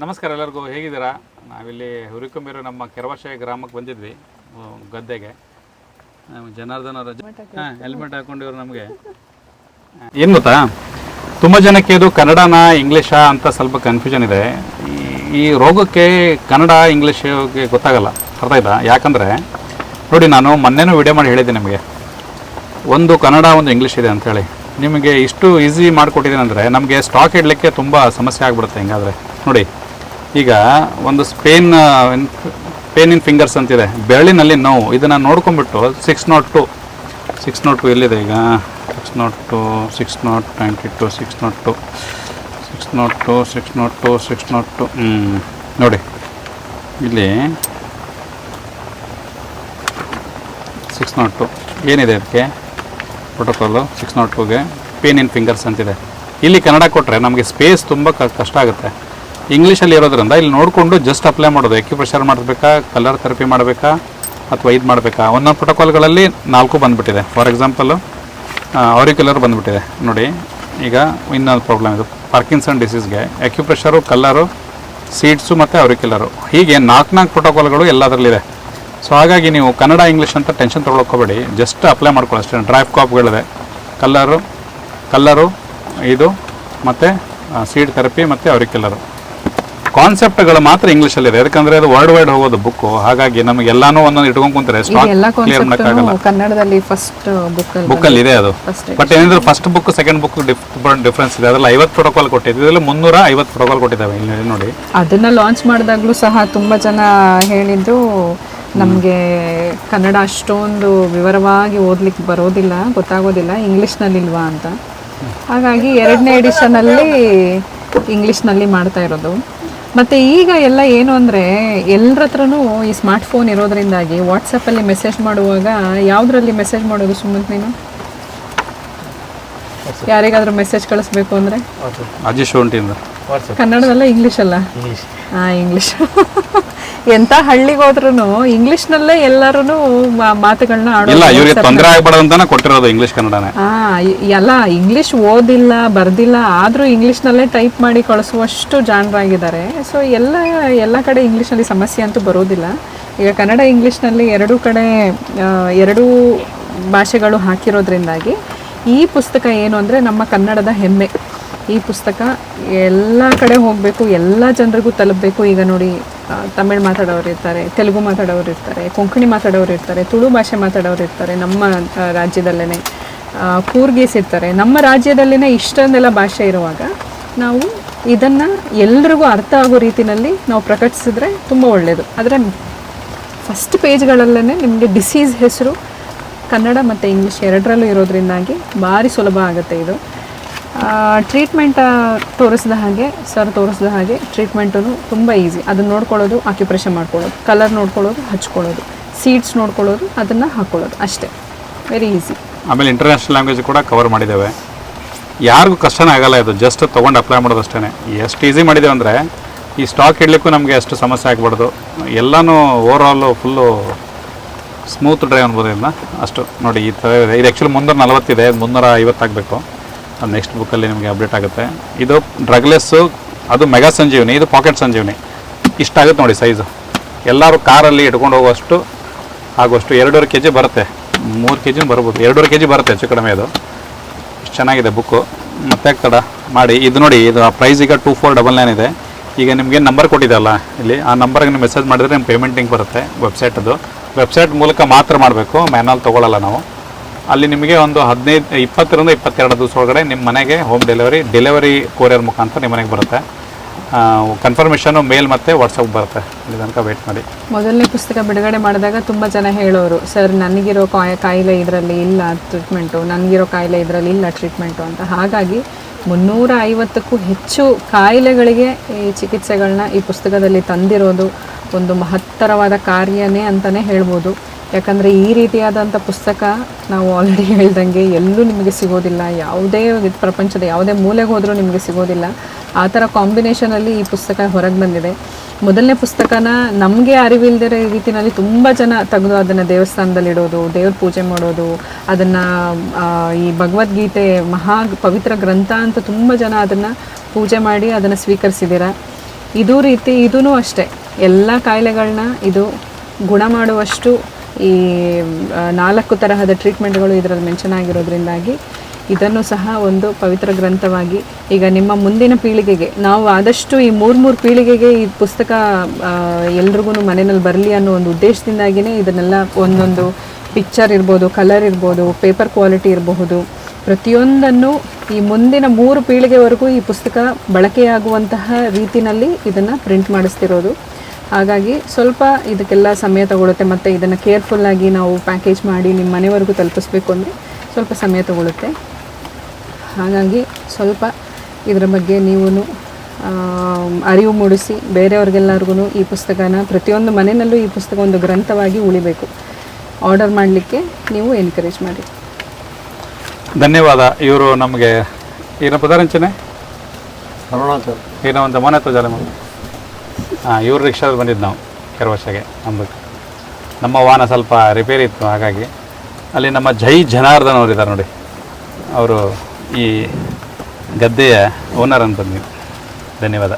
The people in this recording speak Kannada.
ನಮಸ್ಕಾರ ಎಲ್ಲರಿಗೂ ಹೇಗಿದ್ದೀರಾ? ನಾವಿಲ್ಲಿ ಹುರಿಕೊಂಬಿರೋ ನಮ್ಮ ಕೆರವಶೆ ಗ್ರಾಮಕ್ಕೆ ಬಂದಿದ್ವಿ ಗದ್ದೆಗೆ. ಜನಾರ್ದನ ಹೆಲ್ಮೆಟ್ ಹಾಕೊಂಡಿವ್ರು ನಮಗೆ. ಏನು ಗೊತ್ತಾ? ತುಂಬ ಜನಕ್ಕೆ ಇದು ಕನ್ನಡನ ಇಂಗ್ಲೀಷಾ ಅಂತ ಸ್ವಲ್ಪ ಕನ್ಫ್ಯೂಷನ್ ಇದೆ. ಈ- ಈ ರೋಗಕ್ಕೆ ಕನ್ನಡ ಇಂಗ್ಲೀಷಿಗೆ ಗೊತ್ತಾಗಲ್ಲ ಅರ್ಥ ಆಯ್ತಾ? ಯಾಕಂದರೆ ನೋಡಿ ನಾನು ಮೊನ್ನೆನೂ ವಿಡಿಯೋ ಮಾಡಿ ಹೇಳಿದ್ದೆ ನಿಮಗೆ. ಒಂದು ಕನ್ನಡ ಒಂದು ಇಂಗ್ಲೀಷ್ ಇದೆ ಅಂಥೇಳಿ ನಿಮಗೆ ಇಷ್ಟು ಈಸಿ ಮಾಡಿಕೊಟ್ಟಿದ್ದೀನಿ ಅಂದರೆ ನಮಗೆ ಸ್ಟಾಕ್ ಇಡಲಿಕ್ಕೆ ತುಂಬ ಸಮಸ್ಯೆ ಆಗಿಬಿಡುತ್ತೆ ಹಿಂಗಾದರೆ. ನೋಡಿ ಈಗ ಒಂದು ಸ್ಪೇನ್ ಪೇನ್ ಇನ್ ಫಿಂಗರ್ಸ್ ಅಂತಿದೆ ಬೆರಳಿನಲ್ಲಿ ನೋವು ಇದನ್ನು ನೋಡ್ಕೊಂಬಿಟ್ಟು six not two six not two ಎಲ್ಲಿದೆ ಈಗ six not two six not twenty two six not two six not two six not two six not two ನೋಡಿ ಇಲ್ಲಿ ಸಿಕ್ಸ್ ನಾಟ್ ಟು ಏನಿದೆ ಅದಕ್ಕೆ ಪ್ರೋಟೋಕಾಲು ಸಿಕ್ಸ್ ನಾಟ್ ಟೂಗೆ ಪೇನ್ ಇನ್ ಫಿಂಗರ್ಸ್ ಅಂತಿದೆ ಇಲ್ಲಿ ಕನ್ನಡ ಕೊಟ್ಟರೆ ನಮಗೆ ಸ್ಪೇಸ್ ತುಂಬ ಕಷ್ಟ ಆಗುತ್ತೆ ಇಂಗ್ಲೀಷಲ್ಲಿ ಇರೋದ್ರಿಂದ ಇಲ್ಲಿ ನೋಡಿಕೊಂಡು ಜಸ್ಟ್ ಅಪ್ಲೈ ಮಾಡೋದು. ಎಕ್ಯುಪ್ರೆಷರ್ ಮಾಡಬೇಕಾ? ಕಲರ್ ಥೆರಪಿ ಮಾಡಬೇಕಾ? ಅಥವಾ ಇದು ಮಾಡಬೇಕಾ? ಒಂದೊಂದು ಪ್ರೋಟೋಕಾಲ್ಗಳಲ್ಲಿ ನಾಲ್ಕು ಬಂದುಬಿಟ್ಟಿದೆ. ಫಾರ್ ಎಕ್ಸಾಂಪಲು ಆರಿಕ್ಯುಲರ್ ಬಂದುಬಿಟ್ಟಿದೆ. ನೋಡಿ, ಈಗ ಇನ್ನೊಂದು ಪ್ರಾಬ್ಲಮ್ ಇದು. ಪಾರ್ಕಿನ್ಸನ್ ಡಿಸೀಸ್ಗೆ ಎಕ್ಯುಪ್ರೆಷರು ಕಲ್ಲರು ಸೀಡ್ಸು ಮತ್ತು ಆರಿಕ್ಯುಲರು ಹೀಗೆ ನಾಲ್ಕು ನಾಲ್ಕು ಪ್ರೋಟೋಕಾಲ್ಗಳು ಎಲ್ಲದರಲ್ಲಿದೆ. ಸೊ ಹಾಗಾಗಿ ನೀವು ಕನ್ನಡ ಇಂಗ್ಲೀಷ್ ಅಂತ ಟೆನ್ಷನ್ ತೊಗೊಳಕೋಬೇಡಿ ಜಸ್ಟ್ ಅಪ್ಲೈ ಮಾಡ್ಕೊಳ್ಳಿ ಅಷ್ಟೇ. ಡ್ರೈವ್ ಕಾಪ್ಗಳಿದೆ ಕಲ್ಲರು ಕಲ್ಲರು ಇದು ಮತ್ತು ಸೀಡ್ ಥೆರಪಿ ಮತ್ತು ಆರಿಕ್ಯುಲರು ಕಾನ್ಸೆಪ್ಟ್ಗಳು ಮಾತ್ರ ಇಂಗ್ಲಿಷ್ ಅಲ್ಲಿ ಇದೆ ಯಾಕಂದ್ರೆ ಅದು ವರ್ಲ್ಡ್ ವೈಡ್ ಹೋಗೋದು ಬುಕ್ ಹಾಗಾಗಿ ನಮಗೆ ಎಲ್ಲಾನು ಒಂದೊಂದು ಇಟ್ಕೊಂಡು ಕುಂತಾರೆ ಸ್ಟಾಕ್ ಎಲ್ಲ ಕ್ಲಿಯರ್ ಮಾಡೋಕ್ಕಾಗಲ್ಲ. ಕನ್ನಡದಲ್ಲಿ ಫಸ್ಟ್ ಬುಕ್ ಅಲ್ಲಿ ಇದೆ ಅದು. ಫಸ್ಟ್ ಬಟ್ ಏನಿದ್ರು first book second book difference ಇದೆ. ಅದರಲ್ಲಿ ಐವತ್ತು ಪ್ರೋಟೋಕಾಲ್ ಕೊಟ್ಟಿದ್ದು ಇದರಲ್ಲಿ ಮುನ್ನೂರ ಐವತ್ತು ಪ್ರೋಟೋಕಾಲ್ ಕೊಟ್ಟಿದ್ದಾವೆ ಇಲ್ಲಿ ನೋಡಿ. ಅದನ್ನ ಲಾಂಚ್ ಮಾಡಿದಾಗ್ಲೂ ಸಹ ತುಂಬಾ ಜನ ಹೇಳಿದ್ದು ನಮಗೆ ಕನ್ನಡ ಅಷ್ಟೊಂದು ವಿವರವಾಗಿ ಓದ್ಲಿಕ್ಕೆ ಬರೋದಿಲ್ಲ ಗೊತ್ತಾಗೋದಿಲ್ಲ. ಇಂಗ್ಲೀಷ್ನಲ್ಲಿಲ್ವಾ ಅಂತ. ಹಾಗಾಗಿ ಎರಡನೇ ಎಡಿಷನಲ್ಲಿ ಇಂಗ್ಲೀಷ್ನಲ್ಲಿ ಮಾಡ್ತಾ ಇರೋದು. ಮತ್ತು ಈಗ ಎಲ್ಲ ಏನು ಅಂದರೆ ಎಲ್ಲರ ಹತ್ರನೂ ಈ ಸ್ಮಾರ್ಟ್ ಫೋನ್ ಇರೋದ್ರಿಂದಾಗಿ ವಾಟ್ಸಪ್ಪಲ್ಲಿ ಮೆಸೇಜ್ ಮಾಡುವಾಗ ಯಾವುದರಲ್ಲಿ ಮೆಸೇಜ್ ಮಾಡೋದು ಸುಮ್ಮನೆ ನೀನು? ಯಾರಿಗಾದ್ರೂ ಮೆಸೇಜ್ ಕಳಿಸ್ಬೇಕು ಅಂದರೆ? ಅಜೀಶ್ ಕನ್ನಡದಲ್ಲ ಇಂಗ್ಲೀಷ್ ಅಲ್ಲ? ಹಾ ಇಂಗ್ಲೀಷ್ ಎಂತ ಹಳ್ಳಿಗೆ ಹೋದ್ರು ಇಂಗ್ಲೀಷ್ನಲ್ಲೇ ಎಲ್ಲರೂ ಮಾತುಗಳನ್ನ ಇಲ್ಲ ಇವರಿಗೆ ತೊಂದರೆ ಆಗ್ಬಾರ್ದು ಅಂತಾನೆ ಕೊಟ್ಟಿರೋದು ಇಂಗ್ಲಿಷ್ ಕನ್ನಡನೇ. ಎಲ್ಲ ಇಂಗ್ಲಿಷ್ ಓದಿಲ್ಲ ಬರ್ದಿಲ್ಲ ಆದ್ರೂ ಇಂಗ್ಲೀಷ್ನಲ್ಲೇ ಟೈಪ್ ಮಾಡಿ ಕಳಿಸುವಷ್ಟು ಜಾಣರಾಗಿದ್ದಾರೆ ಸೊ ಎಲ್ಲ ಎಲ್ಲ ಕಡೆ ಇಂಗ್ಲಿಷ್ನಲ್ಲಿ ಸಮಸ್ಯೆ ಅಂತೂ ಬರೋದಿಲ್ಲ. ಈಗ ಕನ್ನಡ ಇಂಗ್ಲೀಷ್ನಲ್ಲಿ ಎರಡು ಕಡೆ ಎರಡೂ ಭಾಷೆಗಳು ಹಾಕಿರೋದ್ರಿಂದಾಗಿ ಈ ಪುಸ್ತಕ ಏನು ಅಂದರೆ ನಮ್ಮ ಕನ್ನಡದ ಹೆಮ್ಮೆ. ಈ ಪುಸ್ತಕ ಎಲ್ಲ ಕಡೆ ಹೋಗಬೇಕು ಎಲ್ಲ ಜನರಿಗೂ ತಲುಪಬೇಕು. ಈಗ ನೋಡಿ ತಮಿಳ್ ಮಾತಾಡೋರು ಇರ್ತಾರೆ, ತೆಲುಗು ಮಾತಾಡೋರು ಇರ್ತಾರೆ, ಕೊಂಕಣಿ ಮಾತಾಡೋರು ಇರ್ತಾರೆ, ತುಳು ಭಾಷೆ ಮಾತಾಡೋರು ಇರ್ತಾರೆ, ನಮ್ಮ ರಾಜ್ಯದಲ್ಲೇ ಕೂರ್ಗೀಸ್ ಇರ್ತಾರೆ. ನಮ್ಮ ರಾಜ್ಯದಲ್ಲೇ ಇಷ್ಟೊಂದೆಲ್ಲ ಭಾಷೆ ಇರುವಾಗ ನಾವು ಇದನ್ನು ಎಲ್ರಿಗೂ ಅರ್ಥ ಆಗೋ ರೀತಿಯಲ್ಲಿ ನಾವು ಪ್ರಕಟಿಸಿದ್ರೆ ತುಂಬ ಒಳ್ಳೆಯದು ಆದರೆ ಫಸ್ಟ್ ಪೇಜ್ಗಳಲ್ಲೇ ನಿಮಗೆ ಡಿಸೀಸ್ ಹೆಸರು ಕನ್ನಡ ಮತ್ತು ಇಂಗ್ಲೀಷ್ ಎರಡರಲ್ಲೂ ಇರೋದ್ರಿಂದಾಗಿ ಭಾರಿ ಸುಲಭ ಆಗುತ್ತೆ ಇದು. ಟ್ರೀಟ್ಮೆಂಟ್ ತೋರಿಸಿದ ಹಾಗೆ ಸರ್ ತೋರಿಸಿದ ಹಾಗೆ ಟ್ರೀಟ್ಮೆಂಟು ತುಂಬ ಈಸಿ ಅದನ್ನು ನೋಡ್ಕೊಳ್ಳೋದು ಆಕ್ಯುಪ್ರೆಷನ್ ಮಾಡ್ಕೊಳ್ಳೋದು ಕಲರ್ ನೋಡ್ಕೊಳ್ಳೋದು, ಹಚ್ಕೊಳ್ಳೋದು ಸೀಡ್ಸ್ ನೋಡ್ಕೊಳ್ಳೋದು, ಅದನ್ನು ಹಾಕ್ಕೊಳ್ಳೋದು ಅಷ್ಟೇ. ವೆರಿ ಈಸಿ ಆಮೇಲೆ ಇಂಟರ್ನ್ಯಾಷನಲ್ ಲ್ಯಾಂಗ್ವೇಜ್ ಕೂಡ ಕವರ್ ಮಾಡಿದ್ದೇವೆ. ಯಾರಿಗೂ ಕಷ್ಟನೇ ಆಗಲ್ಲ ಇದು. ಜಸ್ಟ್ ತೊಗೊಂಡು ಅಪ್ಲೈ ಮಾಡೋದು ಅಷ್ಟೇ ಎಷ್ಟು ಈಸಿ ಮಾಡಿದ್ದೇವೆ ಅಂದರೆ, ಈ ಸ್ಟಾಕ್ ಇಡಲಿಕ್ಕೂ ನಮಗೆ ಅಷ್ಟು ಸಮಸ್ಯೆ ಆಗಬಾರ್ದು. ಎಲ್ಲನೂ overall full smooth drive ಅನ್ಬೋದು ಇದನ್ನ ಅಷ್ಟು ನೋಡಿ, ಈ ಥರ ಇದೆ. ಇದು ಆ್ಯಕ್ಚುಲಿ ಮುನ್ನೂರ ನಲವತ್ತಿದೆ ಮುನ್ನೂರ ಐವತ್ತಾಗಬೇಕು ನೆಕ್ಸ್ಟ್ ಬುಕ್ಕಲ್ಲಿ ನಿಮಗೆ ಅಪ್ಡೇಟ್ ಆಗುತ್ತೆ. ಇದು ಡ್ರಗ್ಲೆಸ್ಸು ಅದು ಮೆಗಾ ಸಂಜೀವಿನಿ, ಇದು ಪಾಕೆಟ್ ಸಂಜೀವಿನಿ. ಇಷ್ಟಾಗುತ್ತೆ ನೋಡಿ ಸೈಜು ಎಲ್ಲರೂ ಕಾರಲ್ಲಿ ಇಟ್ಕೊಂಡು ಹೋಗುವಷ್ಟು, ಆಗುವಷ್ಟು ಎರಡೂವರೆ ಕೆ ಜಿ ಬರುತ್ತೆ. ಮೂರು ಕೆ ಜಿ ಬರ್ಬೋದು. ಎರಡೂವರೆ ಕೆ ಜಿ ಬರುತ್ತೆ ಹೆಚ್ಚು ಕಡಿಮೆ ಅದು. ಇಷ್ಟು ಚೆನ್ನಾಗಿದೆ ಬುಕ್ಕು ಮತ್ತೆ ತಡ ಮಾಡಿ. ಇದು ನೋಡಿ, ಇದು ಪ್ರೈಸ್ ಈಗ ಟೂ ಫೋರ್ ಡಬಲ್ ನೈನ್ ಇದೆ. ಈಗ ನಿಮಗೆ ನಂಬರ್ ಕೊಟ್ಟಿದ್ದಲ್ಲ ಇಲ್ಲಿ ಆ ನಂಬರ್ಗೆ ನೀವು ಮೆಸೇಜ್ ಮಾಡಿದ್ರೆ ನಿಮ್ಮ ಪೇಮೆಂಟ್ ಹಿಂಗೆ ಬರುತ್ತೆ ವೆಬ್ಸೈಟದು ವೆಬ್ಸೈಟ್ ಮೂಲಕ ಮಾತ್ರ ಮಾಡಬೇಕು ಮ್ಯಾನಲ್ ತೊಗೊಳ್ಳಲ್ಲ ನಾವು. ಅಲ್ಲಿ ನಿಮಗೆ ಒಂದು ಹದಿನೈದು, ಇಪ್ಪತ್ತರಿಂದ ಇಪ್ಪತ್ತೆರಡು ದಿವಸ ಒಳಗಡೆ ನಿಮ್ಮ ಮನೆಗೆ ಹೋಮ್ ಡೆಲಿವರಿ ಡೆಲಿವರಿ ಕೊರಿಯರ್ ಮುಖಾಂತರ ನಿಮ್ಮ ಮನೆಗೆ ಬರುತ್ತೆ. ಕನ್ಫರ್ಮೇಷನು ಮೇಲ್ ಮತ್ತೆ ವಾಟ್ಸಪ್ ಬರುತ್ತೆ. ಇಲ್ಲಿ ತನಕ ವೆಯ್ಟ್ ಮಾಡಿ. ಮೊದಲನೇ ಪುಸ್ತಕ ಬಿಡುಗಡೆ ಮಾಡಿದಾಗ ತುಂಬ ಜನ ಹೇಳೋರು, ಸರ್, ನನಗಿರೋ ಕಾಯ, ಕಾಯಿಲೆ ಇದರಲ್ಲಿ ಇಲ್ಲ ಟ್ರೀಟ್ಮೆಂಟು ನನಗಿರೋ ಕಾಯಿಲೆ ಇದರಲ್ಲಿ ಇಲ್ಲ ಟ್ರೀಟ್ಮೆಂಟು ಅಂತ. ಹಾಗಾಗಿ ಮುನ್ನೂರ ಐವತ್ತಕ್ಕೂ ಹೆಚ್ಚು ಕಾಯಿಲೆಗಳಿಗೆ ಈ ಚಿಕಿತ್ಸೆಗಳನ್ನ ಈ ಪುಸ್ತಕದಲ್ಲಿ ತಂದಿರೋದು ಒಂದು ಮಹತ್ತರವಾದ ಕಾರ್ಯನೇ ಅಂತಲೇ ಹೇಳ್ಬೋದು. ಯಾಕಂದರೆ ಈ ರೀತಿಯಾದಂಥ ಪುಸ್ತಕ ನಾವು ಆಲ್ರೆಡಿ ಹೇಳ್ದಂಗೆ ಎಲ್ಲೂ ನಿಮಗೆ ಸಿಗೋದಿಲ್ಲ. ಯಾವುದೇ ಪ್ರಪಂಚದ ಯಾವುದೇ ಮೂಲೆಗೆ ಹೋದರೂ ನಿಮಗೆ ಸಿಗೋದಿಲ್ಲ. ಆ ಥರ ಕಾಂಬಿನೇಷನಲ್ಲಿ ಈ ಪುಸ್ತಕ ಹೊರಗೆ ಬಂದಿದೆ. ಮೊದಲನೇ ಪುಸ್ತಕನ ನಮಗೆ ಅರಿವಿಲ್ದಿರೋ ರೀತಿಯಲ್ಲಿ ತುಂಬ ಜನ ತೆಗೆದು ಅದನ್ನು ದೇವಸ್ಥಾನದಲ್ಲಿ ಇಡೋದು, ದೇವ್ರ ಪೂಜೆ ಮಾಡೋದು, ಅದನ್ನು ಈ ಭಗವದ್ಗೀತೆ ಮಹಾ ಪವಿತ್ರ ಗ್ರಂಥ ಅಂತ ತುಂಬ ಜನ ಅದನ್ನು ಪೂಜೆ ಮಾಡಿ ಅದನ್ನು ಸ್ವೀಕರಿಸಿದ್ದೀರ ಇದೂ ರೀತಿ ಇದೂ ಅಷ್ಟೇ. ಎಲ್ಲ ಕಾಯಿಲೆಗಳನ್ನ ಇದು ಗುಣ ಮಾಡುವಷ್ಟು ಈ ನಾಲ್ಕು ತರಹದ ಟ್ರೀಟ್ಮೆಂಟ್ಗಳು ಇದರಲ್ಲಿ ಮೆನ್ಷನ್ ಆಗಿರೋದ್ರಿಂದಾಗಿ ಇದನ್ನು ಸಹ ಒಂದು ಪವಿತ್ರ ಗ್ರಂಥವಾಗಿ ಈಗ ನಿಮ್ಮ ಮುಂದಿನ ಪೀಳಿಗೆಗೆ, ನಾವು ಆದಷ್ಟು ಈ ಮೂರು ಮೂರು ಪೀಳಿಗೆಗೆ ಈ ಪುಸ್ತಕ ಎಲ್ರಿಗೂ ಮನೆಯಲ್ಲಿ ಬರಲಿ ಅನ್ನೋ ಒಂದು ಉದ್ದೇಶದಿಂದಾಗಿಯೇ ಇದನ್ನೆಲ್ಲ ಒಂದೊಂದು ಪಿಕ್ಚರ್ ಇರ್ಬೋದು ಕಲರ್ ಇರ್ಬೋದು ಪೇಪರ್ ಕ್ವಾಲಿಟಿ ಇರಬಹುದು. ಪ್ರತಿಯೊಂದನ್ನು ಈ ಮುಂದಿನ ಮೂರು ಪೀಳಿಗೆವರೆಗೂ ಈ ಪುಸ್ತಕ ಬಳಕೆಯಾಗುವಂತಹ ರೀತಿನಲ್ಲಿ ಇದನ್ನು ಪ್ರಿಂಟ್ ಮಾಡಿಸ್ತಿರೋದು. ಹಾಗಾಗಿ ಸ್ವಲ್ಪ ಇದಕ್ಕೆಲ್ಲ ಸಮಯ ತಗೊಳುತ್ತೆ ಮತ್ತು ಇದನ್ನು ಕೇರ್ಫುಲ್ಲಾಗಿ ನಾವು ಪ್ಯಾಕೇಜ್ ಮಾಡಿ ನಿಮ್ಮ ಮನೆವರೆಗೂ ತಲುಪಿಸ್ಬೇಕು ಅಂದರೆ ಸ್ವಲ್ಪ ಸಮಯ ತಗೊಳುತ್ತೆ. ಹಾಗಾಗಿ ಸ್ವಲ್ಪ ಇದರ ಬಗ್ಗೆ ನೀವು ಅರಿವು ಮೂಡಿಸಿ ಬೇರೆಯವ್ರಿಗೆಲ್ಲರಿಗೂ ಈ ಪುಸ್ತಕನ ಪ್ರತಿಯೊಂದು ಮನೆಯಲ್ಲೂ ಈ ಪುಸ್ತಕ ಒಂದು ಗ್ರಂಥವಾಗಿ ಉಳಿಬೇಕು. ಆರ್ಡರ್ ಮಾಡಲಿಕ್ಕೆ ನೀವು ಎನ್ಕರೇಜ್ ಮಾಡಿ. ಧನ್ಯವಾದ. ಇವರು ನಮಗೆ ಏನೋ ಏನೋ ಒಂದು ಮನೆ ತೋಜಾಲೆ ಮಾಡಿ ಹಾಂ ಇವ್ರ ರಿಕ್ಷಾದಲ್ಲಿ ಬಂದಿದ್ದು ನಾವು ಕೆಲವು ವರ್ಷಗೆ ನಮ್ಮದು ನಮ್ಮ ವಾಹನ ಸ್ವಲ್ಪ ರಿಪೇರಿ ಇತ್ತು, ಹಾಗಾಗಿ. ಅಲ್ಲಿ ನಮ್ಮ ಜೈ ಜನಾರ್ದನ್ ಅವರು ಇದ್ದಾರೆ ನೋಡಿ. ಅವರು ಈ ಗದ್ದೆಯ ಓನರ್ ಅಂತ ಬಂದಿದ್ದು ಧನ್ಯವಾದ.